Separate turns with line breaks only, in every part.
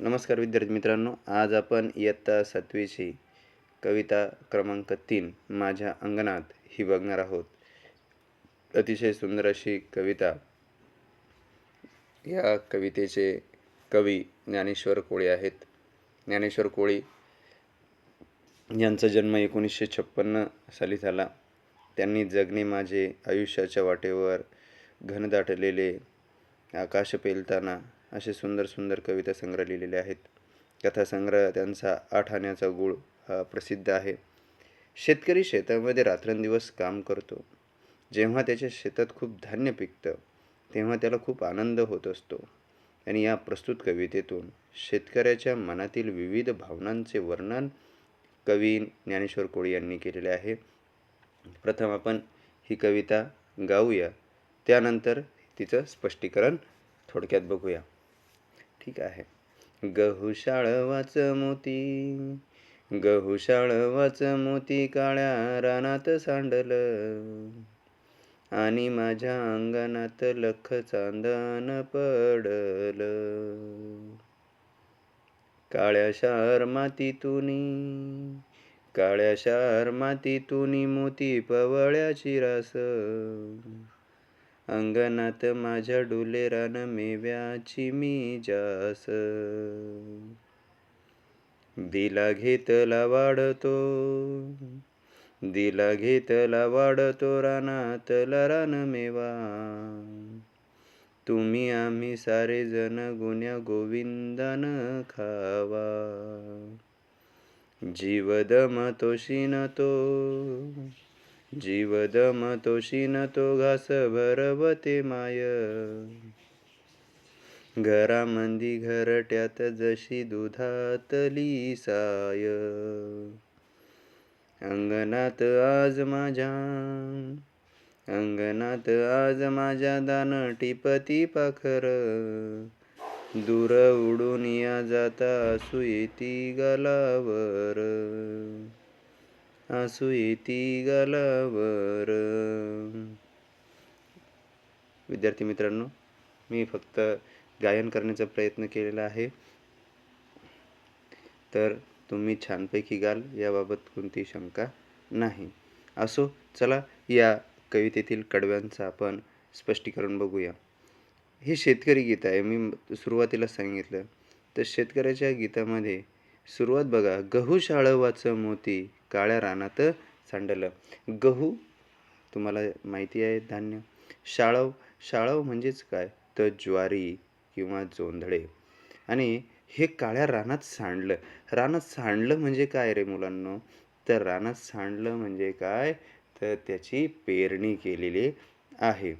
नमस्कार विद्यार्थी मित्रांनो आज आपण इयत्ता सातवीची कविता क्रमांक तीन माझ्या अंगणात ही बघणार आहोत. अतिशय सुंदर अशी कविता. या कवितेचे कवी ज्ञानेश्वर कोळी आहेत. ज्ञानेश्वर कोळी यांचा जन्म एकोणीसशे छप्पन्न साली झाला. त्यांनी जगणे माझे आयुष्याच्या वाटेवर घनदाटलेले आकाश पेलताना असे सुंदर सुंदर कविता संग्रह लिहिलेले आहेत. कथासंग्रह त्यांचा आठ आण्याचा गुळ हा प्रसिद्ध आहे. शेतकरी शेतामध्ये रात्रंदिवस काम करतो. जेव्हा त्याच्या शेतात खूप धान्य पिकतं तेव्हा त्याला खूप आनंद होत असतो. आणि या प्रस्तुत कवितेतून शेतकऱ्याच्या मनातील विविध भावनांचे वर्णन कवी ज्ञानेश्वर कोळी यांनी केलेले आहे. प्रथम आपण ही कविता गाऊया. त्यानंतर तिचं स्पष्टीकरण थोडक्यात बघूया. ठीक आहे. गहू शाळवाच मोती गहू शाळवाच मोती काळ्या रानात सांडलं आणि माझ्या अंगणात लख चांदन पडलं. काळ्या शार मातीतून काळ्या शार मातीतून मोती पवळ्याची रास. अंगणात माझ्या डुलेरान मेव्याची मी जास. दिला घेतला वाढतो. दिला घेतला वाढतो रानातला रान मेवा. तुम्ही आम्ही सारे जण गुन्या गोविंदान खावा. जीवदम तोशीन तो. जीवदम तोशीन तो घास भरवते माय. घरामंदी घरट्यात जशी दुधातली साय. अंगणात आज माझ्या अंगणात आज माझ्या दान टिपती पाखर. दूर उडून या जाता सुयती येती गालावर. असू येती गालावर. विद्यार्थी मित्रांनो मी फक्त गायन करण्याचा प्रयत्न केलेला आहे. तर तुम्ही छानपैकी गाल याबाबत कोणती शंका नाही. असो चला या कवितेतील कडव्यांचं आपण स्पष्टीकरण बघूया. हे शेतकरी गीत आहे. मी सुरुवातीला सांगितलं तर शेतकऱ्याच्या गीतामध्ये सुरुवात बघा. गहू शाळवाचं मोती काळ्या रानात सांडलं. गहू? तुम्हाला माहिती आहे धान्य. शाळव? शाळव म्हणजेच काय? तर ज्वारी किंवा जोंधळे. आणि हे काळ्या रानात सांडलं. रानात सांडलं म्हणजे काय रे मुलांनो? तर रानात सांडलं म्हणजे काय? तर त्याची पेरणी केलेली आहे.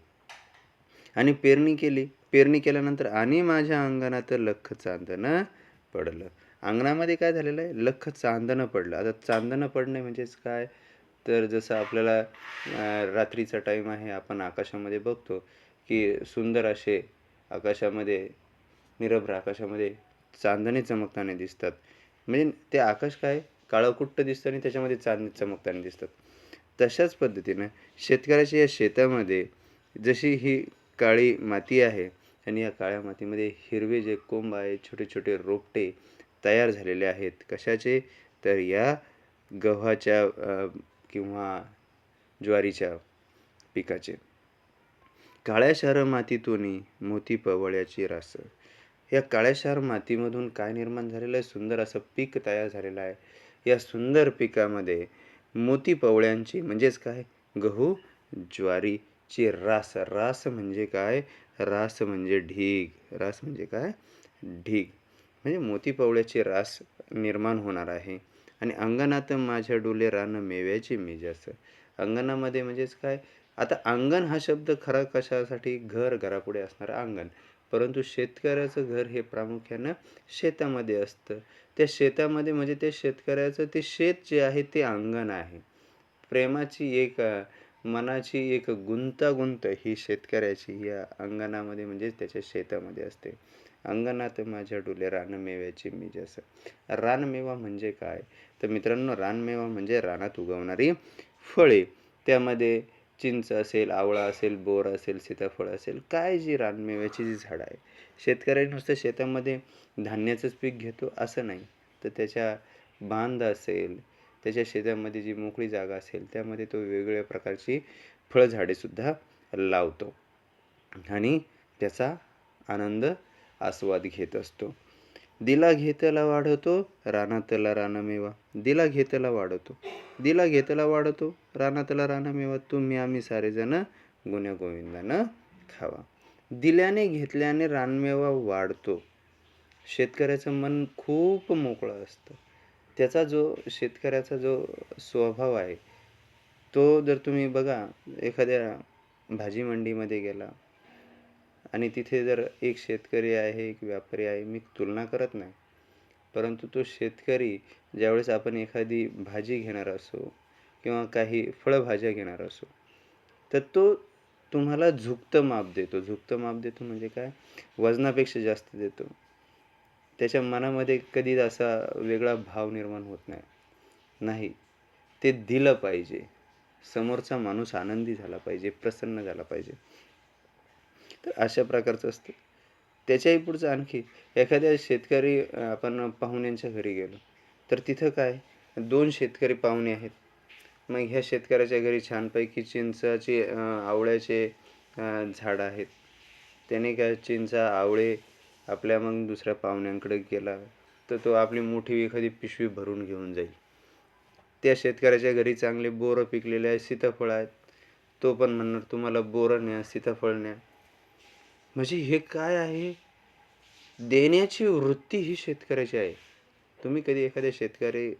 आणि पेरणी केली. पेरणी केल्यानंतर आणि माझ्या अंगणात लख चांदणं पडलं. अंगणामध्ये काय झालेलं आहे? लख चांदणं पडलं. आता चांदणं पडणे म्हणजेच काय? तर जसं आपल्याला रात्रीचा टाईम आहे आपण आकाशामध्ये बघतो की सुंदर असे आकाशामध्ये निरभ्र आकाशामध्ये चांदणे चमकताना दिसतात. म्हणजे ते आकाश काय? काळकुट्ट दिसतं आणि त्याच्यामध्ये चांदणे चमकताना दिसतात. तशाच पद्धतीनं शेतकऱ्याच्या या शेतामध्ये जशी ही काळी माती आहे आणि या काळ्या मातीमध्ये हिरवे जे कोंब आहे छोटे छोटे रोपटे तयार झालेले आहेत. कशाचे? तर या गव्हाच्या किंवा ज्वारीच्या पिकाचे. काळ्या क्षार मातीतून मोती पवळ्याची रास. या काळ्या शार मातीमधून काय निर्माण झालेलं आहे? सुंदर असं पीक तयार झालेलं आहे. या सुंदर पिकामध्ये मोती पवळ्यांची म्हणजेच काय? गहू ज्वारीची रास. रास म्हणजे काय? रास म्हणजे ढीग. रास म्हणजे काय? ढीग. म्हणजे मोती पवळ्याची रास निर्माण होणार आहे. आणि अंगणात माझ्या डोले रान मेव्याची मेजास अंगणामध्ये म्हणजेच काय? आता अंगण हा शब्द खरा कशासाठी? घर घरापुढे असणारं अंगण. परंतु शेतकऱ्याचं घर हे प्रामुख्यानं शेतामध्ये असतं. त्या शेतामध्ये म्हणजे त्या शेतकऱ्याचं ते शेत जे आहे ते अंगण आहे. प्रेमाची एक मनाची एक गुंतागुंत ही शेतकऱ्याची या अंगणामध्ये म्हणजेच त्याच्या शेतामध्ये असते. अंगणात माझ्या डोले रानमेव्याची मी जसं. रानमेवा म्हणजे काय? तर मित्रांनो रानमेवा म्हणजे रानात उगवणारी फळे. त्यामध्ये चिंच असेल आवळा असेल बोर असेल सीताफळ असेल काय जी रानमेव्याची जी झाडं आहे. शेतकरी नुसतं शेतामध्ये धान्याचंच पीक घेतो असं नाही. तर त्याच्या बांध असेल त्याच्या शेतामध्ये जी मोकळी जागा असेल त्यामध्ये तो वेगवेगळ्या प्रकारची फळझाडेसुद्धा लावतो. आणि त्याचा आनंद आस्वाद घेत असतो. दिला घेतला वाढवतो रानातला रानमेवा. दिला घेतला वाढवतो दिला घेतला वाढवतो रानातला रानमेवा. तुम्ही आम्ही सारेजण गुण्यागोविंदानं खावा. दिल्याने घेतल्याने रानमेवा वाढतो. शेतकऱ्याचं मन खूप मोकळं असतं. त्याचा जो शेतकऱ्याचा जो स्वभाव आहे तो जर तुम्ही बघा एखाद्या भाजी मंडीमध्ये गेला आणि तिथे जर एक शेतकरी आहे एक व्यापारी आहे मी तुलना करत नाही. परंतु तो शेतकरी ज्यावेळेस आपण एखादी भाजी घेणार असो किंवा काही फळभाज्या घेणार असो तर तो तुम्हाला झुकतं माप देतो. झुकतं माप देतो म्हणजे काय? वजनापेक्षा जास्त देतो. त्याच्या मनामध्ये कधीच असा वेगळा भाव निर्माण होत नाही. नाही. ते दिलं पाहिजे. समोरचा माणूस आनंदी झाला पाहिजे प्रसन्न झाला पाहिजे. तर अशा प्रकारचं असतं. त्याच्याही पुढचं आणखी एखाद्या शेतकरी आपण पाहुण्यांच्या घरी गेलो तर तिथं काय? दोन शेतकरी पाहुणे आहेत. मग ह्या शेतकऱ्याच्या घरी छानपैकी चिंचाची आवळ्याचे झाडं आहेत. त्याने काय चिंचा आवळे आपल्या मग दुसऱ्या पाहुण्यांकडे गेला तर तो आपली मोठी एखादी पिशवी भरून घेऊन जाईल. त्या शेतकऱ्याच्या घरी चांगले बोरं पिकलेले आहेत सीताफळ आहेत. तो पण म्हणणार तुम्हाला बोरं न्या सीताफळ न्या. म्हणजे हे काय आहे? देण्याची वृत्ती ही शेतकऱ्याची आहे. तुम्ही कधी एखाद्या शेतकरी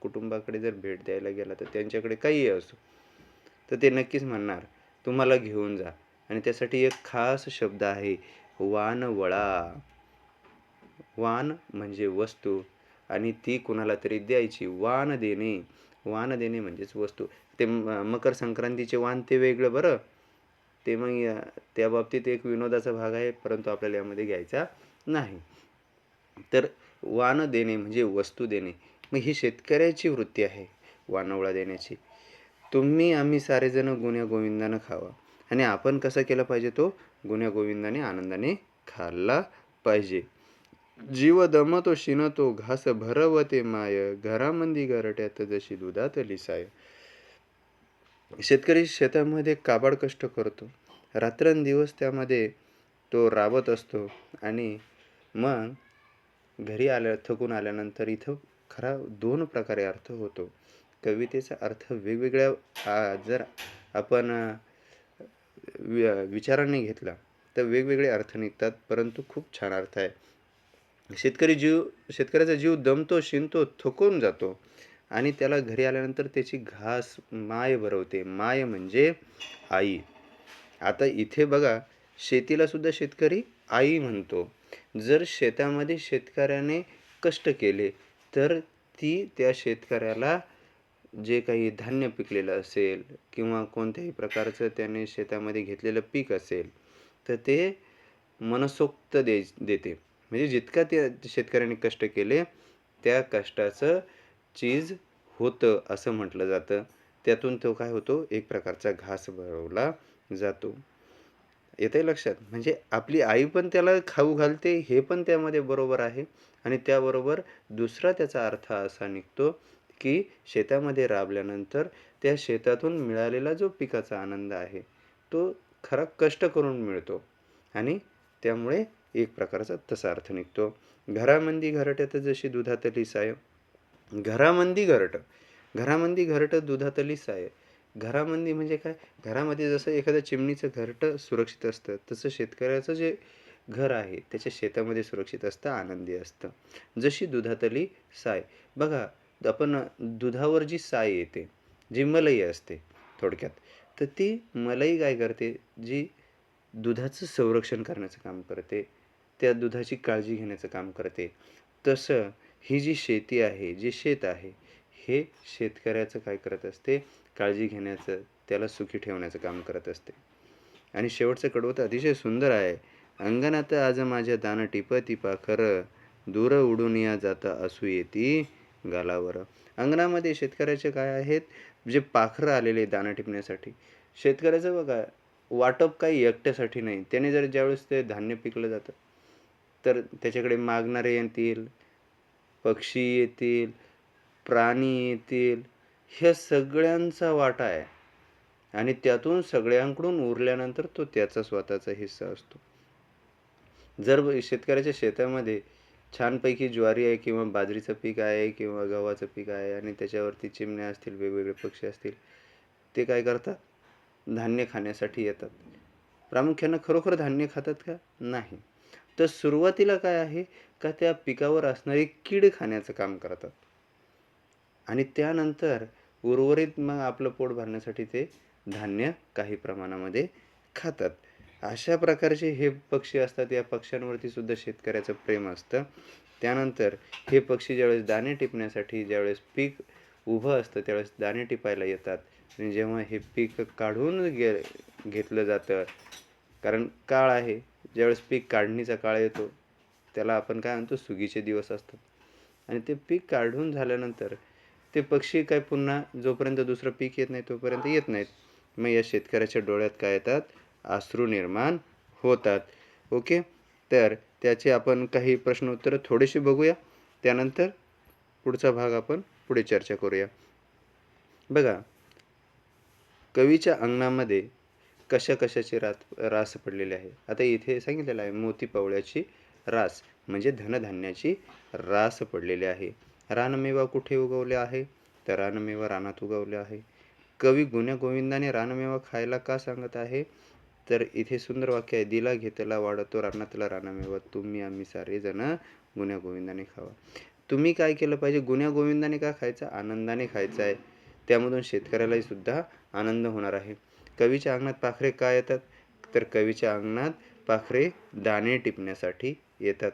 कुटुंबाकडे जर भेट द्यायला गेला तर त्यांच्याकडे काही असो तर ते नक्कीच म्हणणार तुम्हाला घेऊन जा. आणि त्यासाठी एक खास शब्द आहे वानवळा. वान म्हणजे वस्तू आणि ती कुणाला तरी द्यायची. वान देणे. वान देणे म्हणजेच वस्तू. ते मकर संक्रांतीचे वान ते वेगळं बरं. ते मग त्या बाबतीत एक विनोदाचा भाग आहे परंतु आपल्याला यामध्ये घ्यायचा नाही. तर वान देणे म्हणजे वस्तू देणे. मग ही शेतकऱ्याची वृत्ती आहे वानवळा देण्याची. तुम्ही आम्ही सारेजण गुन्ह्या गोविंदानं खावा. आणि आपण कसा केला पाहिजे तो? गुन्ह्या गोविंदाने आनंदाने खाल्ला पाहिजे. जीव दमतो शिनतो घास भरवते माय. घरामंदी घरट्यात जशी दुधात लिसाय. शेतकरी शेतामध्ये काबाड कष्ट करतो. रात्रंदिवस त्यामध्ये तो राबत असतो आणि मग घरी आल्या थकून आल्यानंतर इथं खरा दोन प्रकारे अर्थ होतो. कवितेचा अर्थ वेगवेगळ्या जर आपण विचाराने घेतला तर वेगवेगळे अर्थ निघतात परंतु खूप छान अर्थ आहे. शेतकरी जीव शेतकऱ्याचा जीव दमतो शिंतो थकून जातो. आणि त्याला घरी आल्यानंतर त्याची घास माय भरवते. माय म्हणजे आई. आता इथे बघा शेतीलासुद्धा शेतकरी आई म्हणतो. जर शेतामध्ये शेतकऱ्याने कष्ट केले तर ती त्या शेतकऱ्याला जे काही धान्य पिकलेलं असेल किंवा कोणत्याही प्रकारचं त्याने शेतामध्ये घेतलेलं पीक असेल तर ते मनसोक्त दे देते. म्हणजे जितका त्या शेतकऱ्याने कष्ट केले त्या कष्टाचं चीज होतं असं म्हटलं जातं. त्यातून तो काय होतो? एक प्रकारचा घास भरवला जातो. येते लक्षात? म्हणजे आपली आई पण त्याला खाऊ घालते हे पण त्यामध्ये बरोबर आहे. आणि त्याबरोबर दुसरा त्याचा अर्थ असा निघतो की शेतामध्ये राबल्यानंतर त्या शेतातून मिळालेला जो पिकाचा आनंद आहे तो खरा कष्ट करून मिळतो. आणि त्यामुळे एक प्रकारचा तसा अर्थ निघतो. घरामंदी घरट्यात जशी दुधातली साय घरामंदी घरटं. घरामंदी घरटं दुधातली साय. घरामंदी म्हणजे काय? घरामध्ये जसं एखादं चिमणीचं घरटं सुरक्षित असतं तसं शेतकऱ्याचं जे घर आहे त्याच्या शेतामध्ये सुरक्षित असतं आनंदी असतं. जशी दुधातली साय. बघा आपण दुधावर जी साय येते जी मलई असते थोडक्यात तर ती मलई काय करते? जी दुधाचं संरक्षण करण्याचं काम करते त्या दुधाची काळजी घेण्याचं काम करते. तसं ही जी शेती आहे जे शेत आहे हे शेतकऱ्याचं काय करत असते? काळजी घेण्याचं त्याला सुखी ठेवण्याचं काम करत असते. आणि शेवटचं कडवत अतिशय सुंदर आहे. अंगणात आज माझ्या दान टिप टिपा खरं दूर उडून या जाता असू येती गालावर. अंगणामध्ये शेतकऱ्याचे काय आहेत? जे पाखरं आलेले दाणं टिपण्यासाठी. शेतकऱ्याचं बघा वाटप काही एकट्यासाठी नाही. त्याने जर ज्यावेळेस ते धान्य पिकलं जातं तर त्याच्याकडे मागणारे येतील पक्षी येतील प्राणी येतील ह्या सगळ्यांचा वाटा आहे. आणि त्यातून सगळ्यांकडून उरल्यानंतर तो त्याचा स्वतःचा हिस्सा असतो. जर शेतकऱ्याच्या शेतामध्ये छानपैकी ज्वारी आहे किंवा बाजरीचं पीक आहे किंवा गव्हाचं पीक आहे आणि त्याच्यावरती चिमण्या असतील वेगवेगळे पक्षी असतील ते काय करतात? धान्य खाण्यासाठी येतात. प्रामुख्यानं खरोखर धान्य खातात का? नाही. तर सुरुवातीला काय आहे? का त्या पिकावर असणारी कीड खाण्याचं काम करतात. आणि त्यानंतर उर्वरित मग आपलं पोट भरण्यासाठी ते धान्य काही प्रमाणामध्ये खातात. अशा प्रकारचे हे पक्षी असतात या पक्ष्यांवरती सुद्धा शेतकऱ्याचं प्रेम असतं. त्यानंतर हे पक्षी ज्यावेळेस दाणे टिपण्यासाठी ज्यावेळेस पीक उभं असतं त्यावेळेस दाणे टिपायला येतात. आणि जेव्हा हे पीक काढून घे घेतलं जातं कारण काळ आहे ज्यावेळेस पीक काढणीचा काळ येतो त्याला आपण काय म्हणतो सुगीचे दिवस असतात. आणि ते पीक काढून झाल्यानंतर ते पक्षी काय पुन्हा जोपर्यंत दुसरं पीक येत नाही तोपर्यंत येत नाहीत. मग या शेतकऱ्याच्या डोळ्यात काय येतात? आश्रू निर्माण होतात. ओके? तर त्याचे आपण काही प्रश्न उत्तरं थोडेसे बघूया. त्यानंतर पुढचा भाग आपण पुढे चर्चा करूया. बघा कवीच्या अंगणामध्ये कशा कशाची रात रास पडलेली आहे? आता इथे सांगितलेलं आहे मोती पावळ्याची रास म्हणजे धनधान्याची रास पडलेली आहे. रानमेवा कुठे उगवले आहे? तर रानमेवा रानात उगवले आहे. कवी गुण्या गोविंदाने रानमेवा खायला का सांगत आहे? तर इथे सुंदर वाक्य आहे दिला घेतला वाढतो रानातला रानमेवा तुम्ही आम्ही सारे जण गुण्या गोविंदाने खावा. तुम्ही काय केलं पाहिजे? गुण्या गोविंदाने का खायचं? आनंदाने खायचं आहे. त्यामधून शेतकऱ्यालाही सुद्धा आनंद होणार आहे. कवीच्या अंगणात पाखरे काय येतात? तर कवीच्या अंगणात पाखरे दाणे टिपण्यासाठी येतात.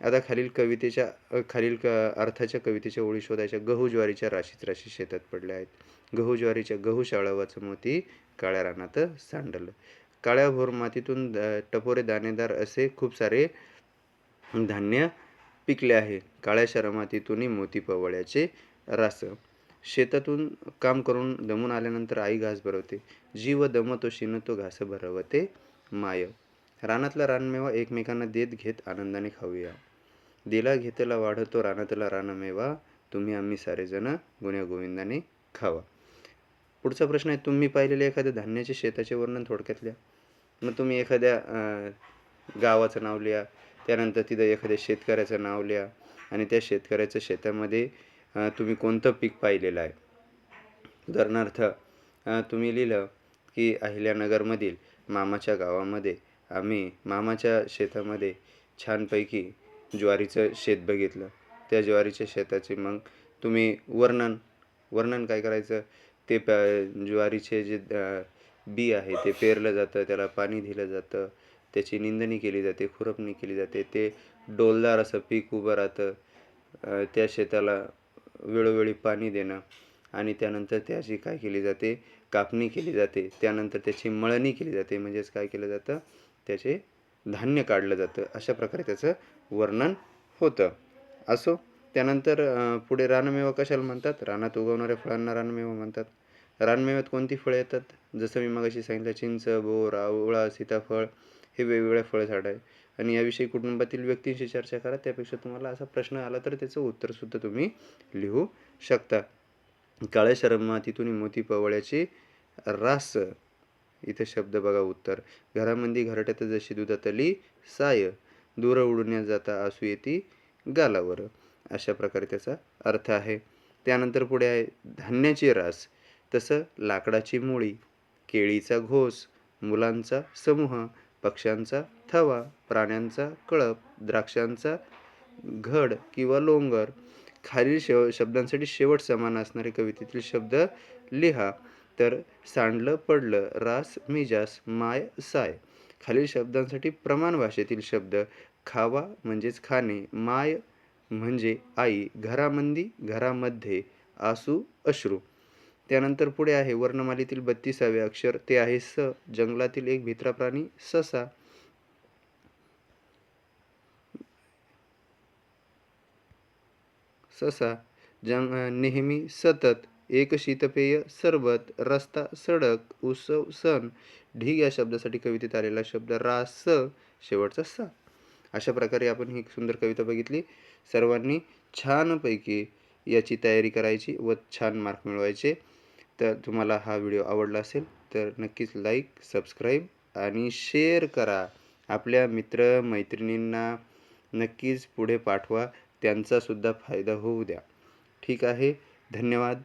आता खालील कवितेच्या खालील क अर्थाच्या कवितेच्या ओळी शोधायच्या. गहू ज्वारीच्या राशीत राशी शेतात पडल्या आहेत. गहू ज्वारीच्या गहू शाळावाचं मोती काळ्या रानात सांडलं. काळ्या भोर मातीतून द- टपोरे दाणेदार असे खूप सारे धान्य पिकले आहे. काळ्या शरमातीतूनही मोती पवळ्याचे रास. शेतातून काम करून दमून आल्यानंतर आई घास भरवते. जीव दमतो शिनतो घास भरवते माय. रानातला रानमेवा एकमेकांना देत घेत आनंदाने खाऊया. दिला घेतला वाढतो रानातला रानमेवा. तुम्ही आम्ही सारेजण गुण्यागोविंदाने खावा. पुढचा प्रश्न आहे तुम्ही पाहिलेले एखाद्या धान्याचे शेताचे वर्णन थोडक्यात लिहा मग तुम्ही एखाद्या गावाचं नाव लिहा त्यानंतर तिथं एखाद्या शेतकऱ्याचं नाव लिहा आणि त्या शेतकऱ्याच्या शेतामध्ये तुम्ही कोणतं पीक पाहिलेलं आहे? उदाहरणार्थ तुम्ही लिहिलं की अहिल्यानगरमधील मामाच्या गावामध्ये आम्ही मामाच्या शेतामध्ये छानपैकी ज्वारीचं शेत बघितलं. त्या ज्वारीच्या शेताचे मग तुम्ही वर्णन वर्णन काय करायचं? ते प ज्वारीचे जे बी आहे ते पेरलं जातं त्याला पाणी दिलं जातं त्याची निंदणी केली जाते खुरपणी केली जाते ते डोलदार असं पीक उभं राहतं त्या शेताला वेळोवेळी पाणी देणं आणि त्यानंतर त्याची काय केली जाते? कापणी केली जाते त्यानंतर त्याची मळणी केली जाते म्हणजेच काय केलं जातं? त्याचे धान्य काढलं जातं. अशा प्रकारे त्याचं वर्णन होतं. असो त्यानंतर पुढे रानमेवा कशाला म्हणतात? रानात उगवणाऱ्या फळांना रानमेवा म्हणतात. रानमेव्यात कोणती फळं येतात? जसं मी मगाशी सांगितलं चिंच बोर आवळा सीताफळ हे वेगवेगळ्या फळझाड आहे आणि याविषयी कुटुंबातील व्यक्तींशी चर्चा करा त्यापेक्षा तुम्हाला असा प्रश्न आला तर त्याचं उत्तरसुद्धा तुम्ही लिहू शकता. काळ्या शरमातीतून मोती पवळ्याची रास. इथे शब्द बघा उत्तर. घरामध्ये घरट्यात जशी दुधातली साय दूर उडण्यात जाता असू येती गालावर. अशा प्रकारे त्याचा अर्थ आहे. त्यानंतर पुढे आहे धान्याची रास. तसं लाकडाची मुळी केळीचा घोस मुलांचा समूह पक्ष्यांचा थवा प्राण्यांचा कळप द्राक्षांचा घड किंवा लोंगर. खालील शेव शब्दांसाठी शेवट समान असणारे कवितेतील शब्द लिहा. तर सांडलं पडलं रास मिजास माय साय. खालील शब्दांसाठी प्रमाण भाषेतील शब्द खावा म्हणजेच खाणे माय म्हणजे आई घरामंदी घरामध्ये आसू अश्रू. त्यानंतर पुढे आहे वर्णमालेतील बत्तीसावे अक्षर. ते आहे स जंगलातील एक भित्रा प्राणी ससा. ससा जंग नेहमी सतत एक शीतपेय सरबत रस्ता सडक उत्सव सण ढीग या शब्दासाठी कवितेत आलेला शब्द रास शेवटचा सा. अशा प्रकारे आपण ही सुंदर कविता बघितली. सर्वांनी छानपैकी याची तयारी करायची व छान मार्क मिळवायचे. तर तुम्हाला हा व्हिडिओ आवडला असेल तर नक्कीच लाईक सबस्क्राईब आणि शेअर करा. आपल्या मित्र मैत्रिणींना नक्कीच पुढे पाठवा. त्यांचासुद्धा फायदा होऊ द्या. ठीक आहे. धन्यवाद.